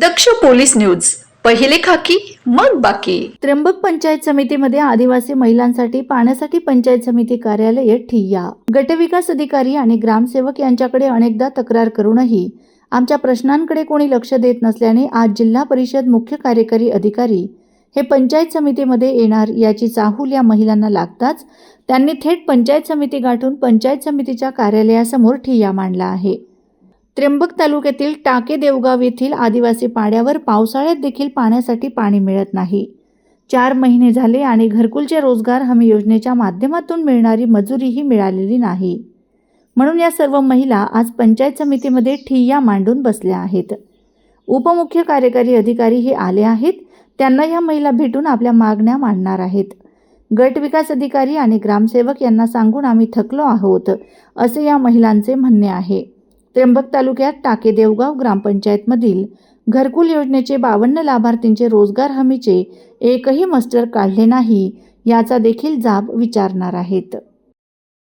दक्ष police news. पहिले खाकी मग बाकी. त्र्यंबक पंचायत समितीमध्ये आदिवासी महिलांसाठी पाण्यासाठी पंचायत समिती कार्यालय ठिय्या. गटविकास अधिकारी आणि ग्रामसेवक यांच्याकडे अनेकदा तक्रार करूनही आमच्या प्रश्नांकडे कोणी लक्ष देत नसल्याने आज जिल्हा परिषद मुख्य कार्यकारी अधिकारी हे पंचायत समितीमध्ये येणार याची चाहूल या महिलांना लागताच त्यांनी थेट पंचायत समिती गाठून पंचायत समितीच्या कार्यालयासमोर ठिय्या मांडला आहे. त्र्यंबक तालुक्यातील टाके देवगाव येथील आदिवासी पाड्यावर पावसाळ्यात देखील पाण्यासाठी पाणी मिळत नाही. चार महिने झाले आणि घरकुलच्या रोजगार हमी योजनेच्या माध्यमातून मिळणारी मजुरीही मिळालेली नाही. म्हणून या सर्व महिला आज पंचायत समितीमध्ये ठिय्या मांडून बसल्या आहेत. उपमुख्य कार्यकारी अधिकारी हे आले आहेत. त्यांना या महिला भेटून आपल्या मागण्या मांडणार आहेत. गट विकास अधिकारी आणि ग्रामसेवक यांना सांगून आम्ही थकलो आहोत असे या महिलांचे म्हणणे आहे. त्र्यंबक तालुक्यात टाके देवगाव ग्रामपंचायतमधील घरकुल योजनेचे बावन्न लाभार्थींचे रोजगार हमीचे एकही मस्टर काढले नाही याचा देखील जाब विचारणार आहेत.